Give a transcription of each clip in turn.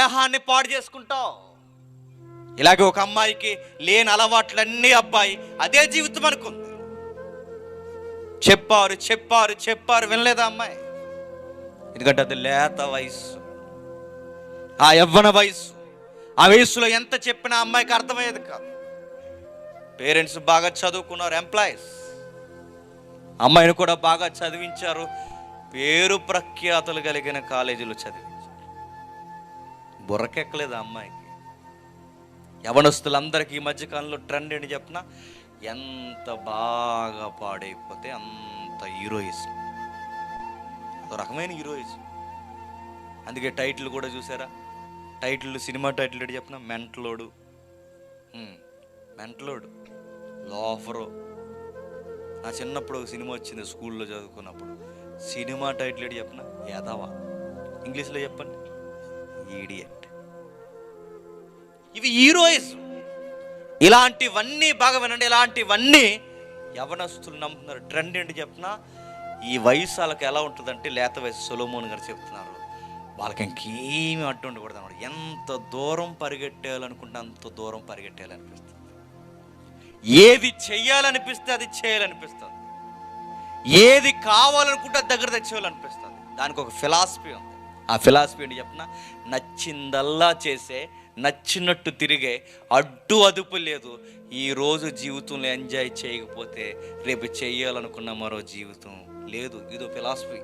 దేహాన్ని పాడు చేసుకుంటావు ఇలాగే ఒక అమ్మాయికి లేని అలవాట్లన్నీ అబ్బాయి అదే జీవితం అనుకుంది. చెప్పారు చెప్పారు చెప్పారు వినలేదా అమ్మాయి? ఎందుకంటే అది లేత వయస్సు. ఆ యవ్వన వయసు ఆ వయస్సులో ఎంత చెప్పినా అమ్మాయికి అర్థమయ్యేది కాదు. పేరెంట్స్ బాగా చదువుకున్నారు ఎంప్లాయీస్. అమ్మాయిని కూడా బాగా చదివించారు. పేరు ప్రఖ్యాతులు కలిగిన కాలేజీలో చదివి బుర్రకెక్కలేదు ఆ అమ్మాయికి. యవనస్తులందరికీ ఈ మధ్యకాలంలో ట్రెండ్ ఏంటి చెప్పిన? ఎంత బాగా పాడైపోతే అంత హీరోయిజం. ఒక రకమైన హీరోయిజం. అందుకే టైటిల్ కూడా చూసారా? టైటిల్ సినిమా టైటిల్ ఏంటి చెప్పిన? మెంటలోడు. మెంటలోడు. లోఫరు. నా చిన్నప్పుడు ఒక సినిమా వచ్చింది స్కూల్లో చదువుకున్నప్పుడు. సినిమా టైటిల్ ఏంటి చెప్పిన? యాదవా. ఇంగ్లీష్లో చెప్పండి. ఈడియట్. ఇవి హీరోయిస్ ఇలాంటివన్నీ బాగా వినండి ఇలాంటివన్నీ యవనస్తులు నమ్ముతున్నారు. ట్రెండ్ ఏంటి చెప్పిన ఈ వయసు వాళ్ళకి ఎలా ఉంటుందంటే లేత వయసు సొలోమోన్ గారు చెప్తున్నారు. వాళ్ళకి ఇంకేమీ అడ్డు ఉండకూడదు అన్నమాట. ఎంత దూరం పరిగెట్టేయాలనుకుంటే అంత దూరం పరిగెట్టేయాలనిపిస్తుంది. ఏది చెయ్యాలనిపిస్తే అది చేయాలనిపిస్తుంది. ఏది కావాలనుకుంటే అది దగ్గర తెచ్చేయాలనిపిస్తుంది దానికి ఒక ఫిలాసఫీ ఉంది. ఆ ఫిలాసఫీ ఏంటి చెప్పిన నచ్చిందల్లా చేసే నచ్చినట్టు తిరిగే అడ్డు అదుపు లేదు. ఈరోజు జీవితంలో ఎంజాయ్ చేయకపోతే రేపు చేయాలనుకున్న మరో జీవితం లేదు. ఇదో ఫిలాసఫీ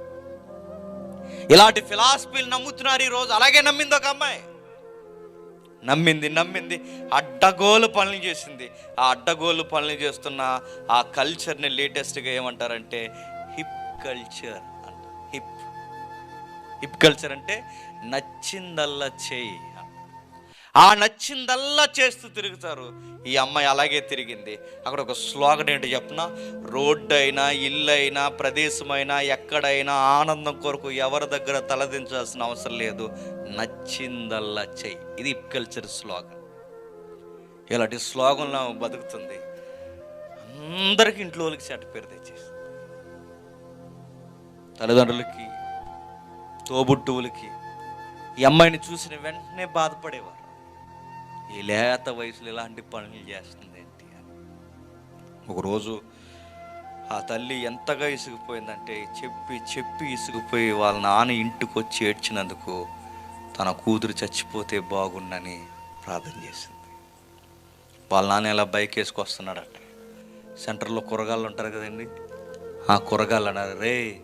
ఇలాంటి ఫిలాసఫీలు నమ్ముతున్నారు ఈరోజు అలాగే నమ్మింది ఒక అమ్మాయి. నమ్మింది నమ్మింది. అడ్డగోలు పనులు చేసింది. ఆ అడ్డగోలు పనులు చేస్తున్న ఆ కల్చర్ని లేటెస్ట్గా ఏమంటారంటే హిప్ కల్చర్ అంట. హిప్ హిప్ కల్చర్ అంటే నచ్చిందల్లా చేయి. ఆ నచ్చిందల్లా చేస్తూ తిరుగుతారు. ఈ అమ్మాయి అలాగే తిరిగింది. అక్కడ ఒక స్లోగన్ ఏంటి చెప్పిన? రోడ్డు అయినా ఇల్లు అయినా ప్రదేశమైనా ఎక్కడైనా ఆనందం కొరకు ఎవరి దగ్గర తలదించాల్సిన అవసరం లేదు. నచ్చిందల్లా చెయ్యి. ఇది హిప్ కల్చర్ స్లోగన్. ఇలాంటి స్లోగన్లో బతుకుతుంది. అందరికి ఇంట్లో వాళ్ళకి చెడ్డ పేరు తెచ్చేసి తల్లిదండ్రులకి తోబుట్టువులకి ఈ అమ్మాయిని చూసిన వెంటనే బాధపడేవారు. ఈ లేత వయసులో ఇలాంటి పనులు చేస్తుంది ఏంటి అని. ఒకరోజు ఆ తల్లి ఎంతగా ఇసుకుపోయిందంటే చెప్పి చెప్పి ఇసుకుపోయి వాళ్ళ నాన్న ఇంటికి వచ్చి ఏడ్చినందుకు తన కూతురు చచ్చిపోతే బాగుండని ప్రార్థన చేసింది. వాళ్ళ నాన్న ఇలా బైక్ వేసుకొస్తున్నాడట. సెంటర్లో కూరగాయలు ఉంటారు కదండి. ఆ కూరగాయలు అన్నారు రే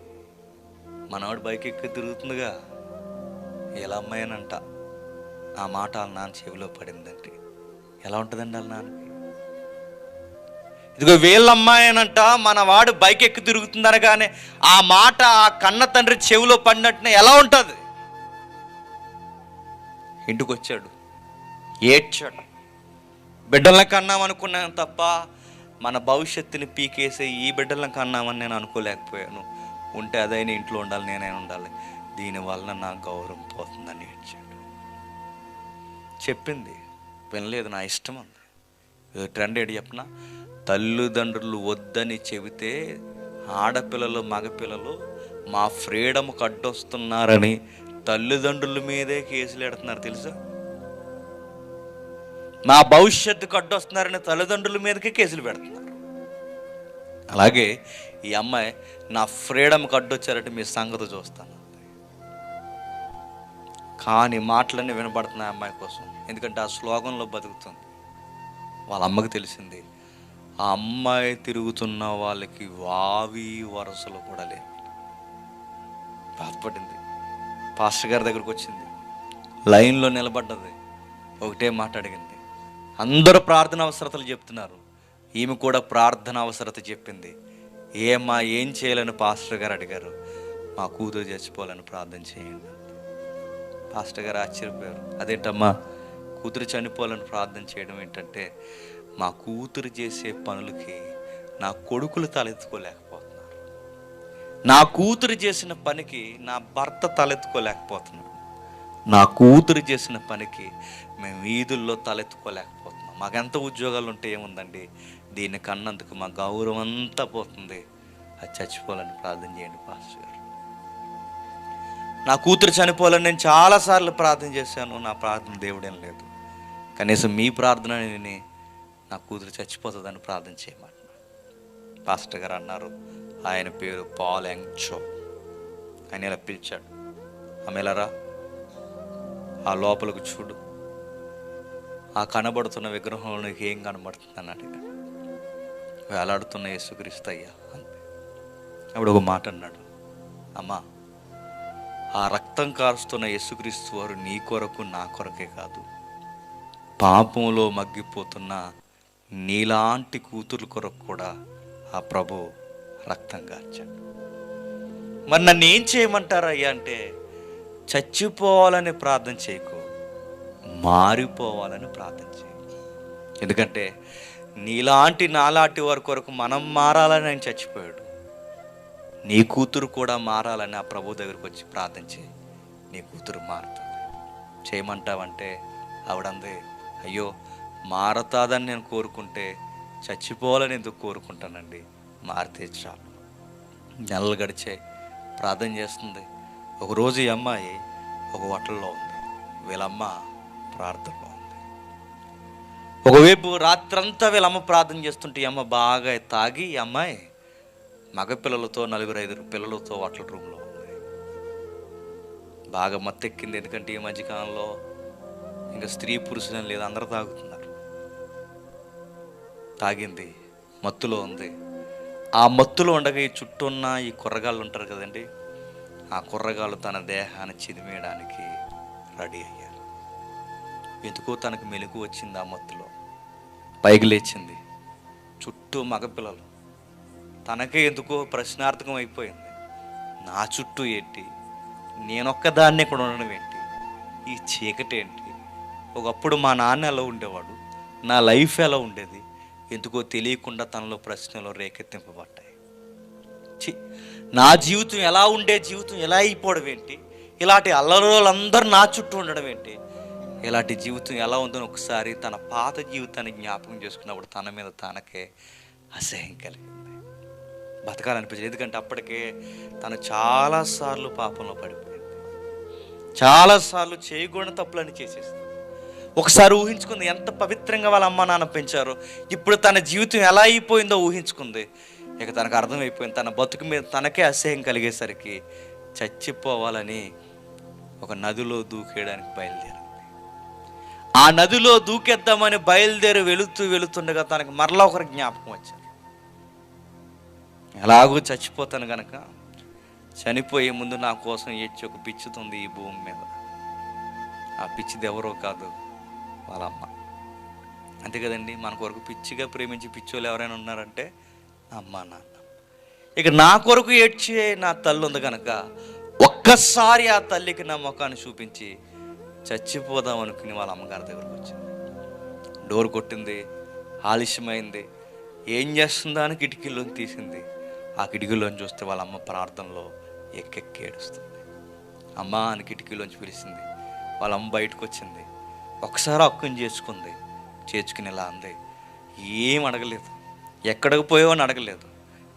మనవాడు బైక్ ఎక్కి తిరుగుతుందిగా. ఎలా అమ్మాయినంట ఆ మాట వాళ్ళ నాన్న చెవిలో పడిందంటే. ఎలా ఉంటుందండి వాళ్ళ నాన్నకి ఇదిగో వీళ్ళ అమ్మాయినంట మన వాడు బైక్ ఎక్కి తిరుగుతుందనగానే ఆ మాట ఆ కన్న తండ్రి చెవిలో పడినట్టునే ఎలా ఉంటుంది? ఇంటికి వచ్చాడు ఏడ్చాడు. బిడ్డలను కన్నాం అనుకున్నాను తప్ప మన భవిష్యత్తుని పీకేసే ఈ బిడ్డలను కన్నామని నేను అనుకోలేకపోయాను. ఉంటే అదైనా ఇంట్లో ఉండాలి నేనే ఉండాలి. దీనివల్ల నా గౌరవం పోతుందని చెప్పింది. వినలేదు నా ఇష్టం ఉంది. ట్రెండ్ ఏడు చెప్పిన? తల్లిదండ్రులు వద్దని చెబితే ఆడపిల్లలు మగపిల్లలు మా ఫ్రీడమ్కి అడ్డొస్తున్నారని తల్లిదండ్రుల మీదే కేసులు పెడుతున్నారు తెలుసా? నా భవిష్యత్తుకు అడ్డొస్తున్నారని తల్లిదండ్రుల మీదకే కేసులు పెడుతున్నారు. అలాగే ఈ అమ్మాయి నా ఫ్రీడమ్కి అడ్డొచ్చారంటే మీ సంగతి చూస్తాను. కానీ మాటలన్నీ వినబడుతున్నాయి అమ్మాయి కోసం. ఎందుకంటే ఆ శ్లోకంలో బతుకుతుంది. వాళ్ళ అమ్మకి తెలిసింది. ఆ అమ్మాయి తిరుగుతున్న వాళ్ళకి వావి వరసలు కూడా లేవు. బాధపడింది. పాస్టర్ గారి దగ్గరకు వచ్చింది. లైన్లో నిలబడ్డది. ఒకటే మాట అడిగింది. అందరూ ప్రార్థన అవసరతలు చెప్తున్నారు. ఈమె కూడా ప్రార్థన అవసరత చెప్పింది. ఏమా ఏం చేయాలని పాస్టర్ గారు అడిగారు. మా కూతురు చచ్చిపోవాలని ప్రార్థన చేయండి. పాస్టర్ గారు ఆశ్చర్యపోయారు. అదేంటమ్మా? కూతురు చనిపోవాలని ప్రార్థన చేయడం ఏంటంటే మా కూతురు చేసే పనులకి నా కొడుకులు తలెత్తుకోలేకపోతున్నారు. నా కూతురు చేసిన పనికి నా భర్త తలెత్తుకోలేకపోతున్నాడు నా కూతురు చేసిన పనికి మేము వీధుల్లో తలెత్తుకోలేకపోతున్నాం. మాకెంత ఉద్యోగాలు ఉంటే ఏముందండి? దీన్ని కన్నందుకు మా గౌరవం అంతా పోతుంది. అది చచ్చిపోవాలని ప్రార్థన చేయండి పాస్టర్ గారు. నా కూతురు చనిపోవాలని నేను చాలాసార్లు ప్రార్థన చేశాను. నా ప్రార్థన దేవుడేం లేదు. కనీసం మీ ప్రార్థన నేను నా కూతురు చచ్చిపోతుందని ప్రార్థన చేయమాట పాస్టర్ గారు అన్నారు ఆయన పేరు పాల్ యాంగ్చో. ఆయన ఇలా పిలిచాడు ఆమె ఆ లోపలకు చూడు. ఆ కనబడుతున్న విగ్రహంలో నీకు ఏం అని అడిగాడు వేలాడుతున్న యేసుక్రీస్తు అయ్యా అప్పుడు ఒక మాట అన్నాడు అమ్మా ఆ రక్తం కారుస్తున్న యేసుక్రీస్తు వారు నీ కొరకు నా కొరకే కాదు. పాపంలో మగ్గిపోతున్న నీలాంటి కూతురు కొరకు కూడా ఆ ప్రభు రక్తం కార్చాడు మరి నన్ను ఏం చేయమంటారు అయ్యా అంటే చచ్చిపోవాలని ప్రార్థన చేయకు మారిపోవాలని ప్రార్థన చేయి ఎందుకంటే నీలాంటి నాలాంటి వారి కొరకు మనం మారాలని ఆయన చచ్చిపోయాడు. నీ కూతురు కూడా మారాలని ఆ ప్రభు దగ్గరకు వచ్చి ప్రార్థన చేయి. నీ కూతురు మారుతుంది. చేయమంటావంటే ఆవిడంది అయ్యో మారతాదని నేను కోరుకుంటే చచ్చిపోవాలని ఎందుకు కోరుకుంటానండి? మారితే చాలు. నెలలు గడిచే ప్రార్థన చేస్తుంది. ఒకరోజు ఈ అమ్మాయి ఒక హోటల్లో ఉంది. వీళ్ళమ్మ ప్రార్థనలో ఉంది. ఒకవైపు రాత్రంతా వీళ్ళమ్మ ప్రార్థన చేస్తుంటే ఈ అమ్మ బాగా తాగి ఈ అమ్మాయి మగపిల్లలతో నలుగురు ఐదుగురు పిల్లలతో హోటల్ రూమ్లో ఉంది బాగా మత్తెక్కింది. ఎందుకంటే ఈ మధ్యకాలంలో ఇంకా స్త్రీ పురుషులని లేదు అందరూ తాగుతున్నారు. తాగింది మత్తులో ఉంది. ఆ మత్తులో ఉండగా ఈ చుట్టూ ఉన్న ఈ కుర్రగాళ్ళు ఉంటారు కదండి ఆ కుర్రగాళ్ళు తన దేహాన్ని చిదిమేయడానికి రెడీ అయ్యారు. ఎందుకో తనకు మెలకు వచ్చింది ఆ మత్తులో. పైకి లేచింది. చుట్టూ మగపిల్లలు. తనకే ఎందుకో ప్రశ్నార్థకం అయిపోయింది. నా చుట్టూ ఏంటి? నేనొక్కదాన్నే ఇక్కడ ఉండడం ఏంటి? ఈ చీకటి ఏంటి? ఒకప్పుడు మా నాన్న ఎలా ఉండేవాడు? నా లైఫ్ ఎలా ఉండేది? ఎందుకో తెలియకుండా తనలో ప్రశ్నలు రేకెత్తింపబడ్డాయి. నా జీవితం ఎలా ఉండే జీవితం ఎలా అయిపోవడం ఏంటి? ఇలాంటి అల్లరోళ్ళందరూ నా చుట్టూ ఉండడం ఏంటి? ఇలాంటి జీవితం ఎలా ఉందని ఒకసారి తన పాత జీవితాన్ని జ్ఞాపకం చేసుకున్నప్పుడు తన మీద తనకే అసహ్యం కలిగింది. బతకాలనిపించింది ఎందుకంటే అప్పటికే తను చాలాసార్లు పాపంలో పడిపోయింది. చాలాసార్లు చేయకూడని తప్పులని చేసేసింది. ఒకసారి ఊహించుకుంది ఎంత పవిత్రంగా వాళ్ళ అమ్మ నాన్న పెంచారో. ఇప్పుడు తన జీవితం ఎలా అయిపోయిందో ఊహించుకుంది. ఇక తనకు అర్థమైపోయింది తన బతుకు మీద తనకే అసహ్యం కలిగేసరికి చచ్చిపోవాలని ఒక నదిలో దూకేయడానికి బయలుదేరింది. ఆ నదిలో దూకేద్దామని బయలుదేరి వెళుతూ వెళుతుండగా తనకు మరలా ఒకరి జ్ఞాపకం వచ్చింది. ఎలాగూ చచ్చిపోతాను గనక చనిపోయే ముందు నా కోసం ఏడ్చి ఒక పిచ్చుతుంది ఈ భూమి మీద. ఆ పిచ్చిది ఎవరో కాదు వాళ్ళ అమ్మ. అంతే కదండి మన కొరకు పిచ్చిగా ప్రేమించి పిచ్చోళ్ళు ఎవరైనా ఉన్నారంటే అమ్మ నాన్న. ఇక నా కొరకు ఏడ్చే నా తల్లి ఉంది కనుక ఒక్కసారి ఆ తల్లికి నా ముఖాన్ని చూపించి చచ్చిపోదాం అనుకుని వాళ్ళ అమ్మగారి దగ్గరకు వచ్చింది. డోర్ కొట్టింది ఆలస్యమైంది. ఏం చేస్తుందా అని కిటికీలోకి తీసింది. ఆ కిటికీలోని చూస్తే వాళ్ళ అమ్మ ప్రార్థనలో ఎక్కెక్కి ఏడుస్తుంది. అమ్మ అని కిటికీలోంచి పిలిచింది. వాళ్ళ అమ్మ బయటకు వచ్చింది ఒకసారి అక్కుని చేసుకుంది చేర్చుకుని ఇలా అంది. ఏం అడగలేదు. ఎక్కడికి పోయావని అడగలేదు.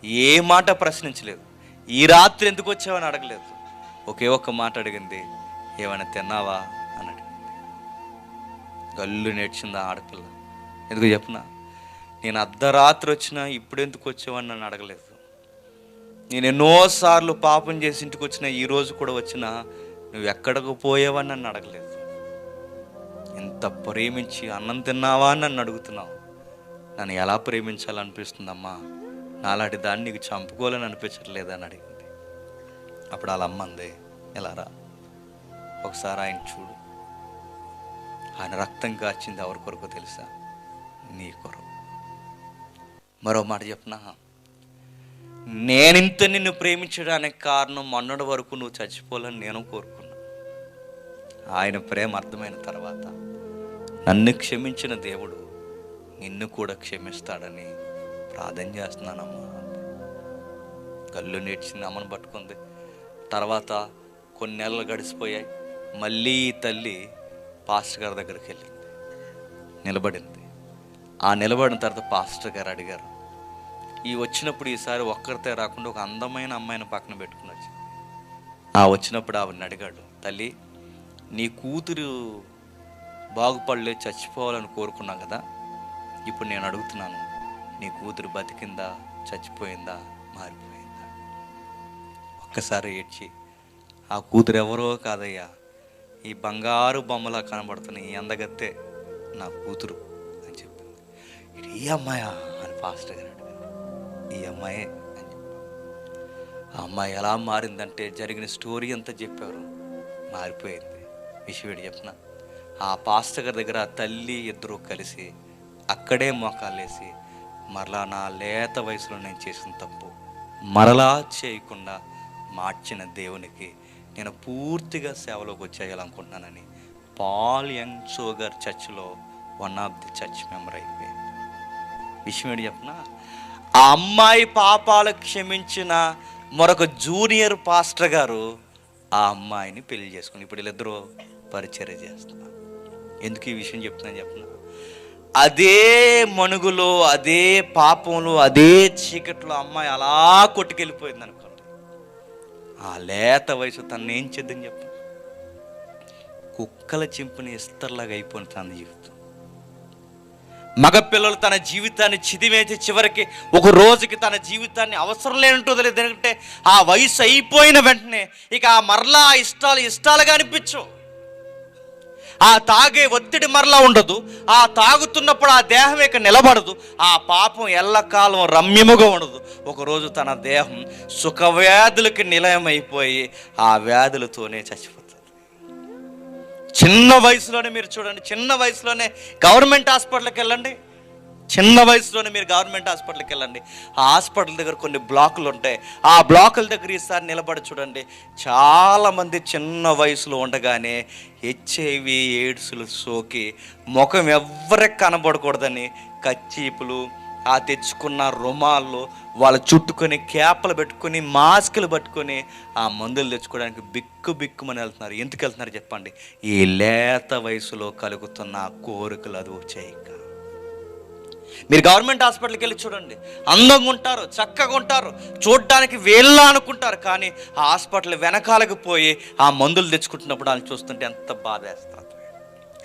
ఏ మాట ప్రశ్నించలేదు. ఈ రాత్రి ఎందుకు వచ్చావని అడగలేదు. ఒకే ఒక్క మాట అడిగింది. ఏమైనా తిన్నావా? అని అడిగింది. గల్లు నేర్చింది ఆ ఆడపిల్ల. ఎందుకు చెప్పనా? నేను అర్ధరాత్రి వచ్చినా ఇప్పుడు ఎందుకు వచ్చావని నన్ను అడగలేదు. నేను ఎన్నోసార్లు పాపం చేసి ఇంటికి వచ్చిన ఈరోజు కూడా వచ్చినా నువ్వు ఎక్కడికి పోయావని నన్ను అడగలేదు. ఎంత ప్రేమించి అన్నం తిన్నావా అని నన్ను అడుగుతున్నావు. నన్ను ఎలా ప్రేమించాలనిపిస్తుందమ్మా? నాలాంటి దాన్ని నీకు చంపుకోవాలని అనిపించట్లేదని అడిగింది. అప్పుడు వాళ్ళ అమ్మ అంది ఎలా రా? ఒకసారి ఆయన చూడు. ఆయన రక్తం కాచింది ఎవరి కొరకు తెలుసా? నీ కొరకు. మరో మాట చెప్పనా? నేనింత నిన్ను ప్రేమించడానికి కారణం మొన్నటి వరకు నువ్వు చచ్చిపోవాలని నేను కోరుకున్నా. ఆయన ప్రేమ అర్థమైన తర్వాత నన్ను క్షమించిన దేవుడు నిన్ను కూడా క్షమిస్తాడని ప్రార్థన చేస్తున్నానమ్మా. కళ్ళు నేర్చింది అమ్మను పట్టుకుంది. తర్వాత కొన్ని నెలలు గడిచిపోయాయి. మళ్ళీ తల్లి పాస్టర్ గారి దగ్గరికి వెళ్ళింది. నిలబడింది. ఆ నిలబడిన తర్వాత పాస్టర్ గారు అడిగారు ఈ వచ్చినప్పుడు ఈసారి ఒక్కరితే రాకుండా ఒక అందమైన అమ్మాయిని పక్కన పెట్టుకుని వచ్చి ఆ వచ్చినప్పుడు ఆవిడని అడిగాడు తల్లి నీ కూతురు బాగుపడలే చచ్చిపోవాలని కోరుకున్నాం కదా ఇప్పుడు నేను అడుగుతున్నాను నీ కూతురు బతికిందా చచ్చిపోయిందా మారిపోయిందా? ఒక్కసారి ఏడ్చి ఆ కూతురు ఎవరో కాదయ్యా ఈ బంగారు బొమ్మలా కనబడుతున్న ఈ అందగత్తే నా కూతురు అని చెప్పింది. ఇది ఈ అమ్మాయా? అని ఫాస్ట్గా ఈ అమ్మాయే అని. ఆ అమ్మాయి ఎలా మారిందంటే జరిగిన స్టోరీ అంతా చెప్పారు. మారిపోయింది. విషయుడు చెప్పిన. ఆ పాస్టర్ గారి దగ్గర తల్లి ఇద్దరు కలిసి అక్కడే మోకాలేసి మరలా నా లేత వయసులో నేను చేసిన తప్పు మరలా చేయకుండా మార్చిన దేవునికి నేను పూర్తిగా సేవలోకి వచ్చేయాలనుకుంటున్నానని పాల్ యంగ్ షోగర్ చర్చ్లో one of the church member అయిపోయింది. విషయం ఏంటి చెప్పినా ఆ అమ్మాయి పాపాలు క్షమించిన మరొక జూనియర్ పాస్టర్ గారు ఆ అమ్మాయిని పెళ్ళి చేసుకుని ఇప్పుడు వీళ్ళిద్దరూ పరిచర్య చేస్తున్నారు. ఎందుకు ఈ విషయం చెప్తున్నాను చెప్తున్నా అదే మణుగులో అదే పాపంలో అదే చీకట్లో అమ్మాయి అలా కొట్టుకెళ్ళిపోయింది అనుకోండి. ఆ లేత వయసు తను ఏం చేద్దని చెప్పు. కుక్కల చింపుని ఇస్తర్లాగా అయిపోయింది తన జీవితం. మగపిల్లలు తన జీవితాన్ని చిదిమేసి చివరికి ఒక రోజుకి తన జీవితాన్ని అవసరం లేనట్టు లేదు ఎందుకంటే ఆ వయసు అయిపోయిన వెంటనే ఇక ఆ మరలా ఆ ఇష్టాలు ఇష్టాలుగా అనిపించవు ఆ తాగే ఒత్తిడి మరలా ఉండదు. ఆ తాగుతున్నప్పుడు ఆ దేహం ఇక నిలబడదు. ఆ పాపం ఎల్లకాలం రమ్యముగా ఉండదు. ఒకరోజు తన దేహం సుఖవ్యాధులకి నిలయమైపోయి ఆ వ్యాధులతోనే చచ్చిపోతుంది చిన్న వయసులోనే మీరు చూడండి చిన్న వయసులోనే గవర్నమెంట్ హాస్పిటల్కి వెళ్ళండి. చిన్న వయసులోనే మీరు గవర్నమెంట్ హాస్పిటల్కి వెళ్ళండి. ఆ హాస్పిటల్ దగ్గర కొన్ని బ్లాకులు ఉంటాయి. ఆ బ్లాకుల దగ్గర ఈసారి నిలబడి చూడండి. చాలామంది చిన్న వయసులో ఉండగానే హెచ్ఐవి ఎయిడ్స్లు సోకి ముఖం ఎవ్వరికి కనబడకూడదని కచ్చీపులు ఆ తెచ్చుకున్న రుమాల్లో వాళ్ళు చుట్టుకొని కేపలు పెట్టుకొని మాస్కులు పట్టుకొని ఆ మందులు తెచ్చుకోవడానికి బిక్కు బిక్కుమని వెళ్తున్నారు. ఎందుకు వెళ్తున్నారు చెప్పండి? ఈ లేత వయసులో కలుగుతున్న కోరికలు అది చేయక. మీరు గవర్నమెంట్ హాస్పిటల్కి వెళ్ళి చూడండి. అందంగా ఉంటారు చక్కగా ఉంటారు. చూడడానికి వేళ్ళ అనుకుంటారు కానీ ఆ హాస్పిటల్ వెనకాలకు పోయి ఆ మందులు తెచ్చుకుంటున్నప్పుడు వాళ్ళని చూస్తుంటే ఎంత బాధ వేస్తారు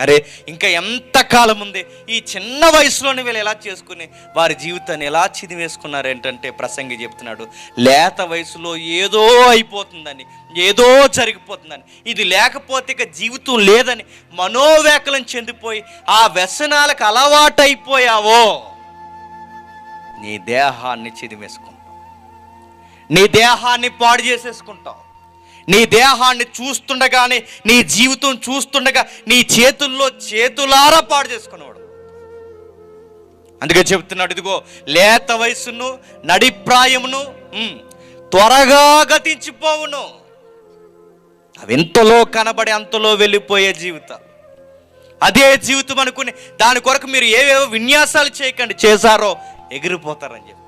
అరే ఇంకా ఎంత కాలం ఉంది? ఈ చిన్న వయసులోనే వీళ్ళు ఎలా చేసుకుని వారి జీవితాన్ని ఎలా చిదివేసుకున్నారు ఏంటంటే ప్రసంగి చెప్తున్నాడు. లేత వయసులో ఏదో అయిపోతుందని ఏదో జరిగిపోతుందని. ఇది లేకపోతే ఇక జీవితం లేదని మనోవేకలం చెందిపోయి ఆ వ్యసనాలకు అలవాటైపోయావో. నీ దేహాన్ని చిదివేసుకుంటావు నీ దేహాన్ని పాడు చేసేసుకుంటావు. నీ దేహాన్ని చూస్తుండగానే నీ జీవితం చూస్తుండగా నీ చేతుల్లో చేతులారా పాడు చేసుకునేవాడు. అందుకే చెప్తున్నాడు ఇదిగో లేత వయసును నడిప్రాయమును త్వరగా గతించిపోవును. అవి ఎంతలో కనబడి అంతలో వెళ్ళిపోయే జీవితం. అదే జీవితం అనుకుని దాని కొరకు మీరు ఏవేవో విన్యాసాలు చేయకండి. చేశారో ఎగిరిపోతారని చెప్పి.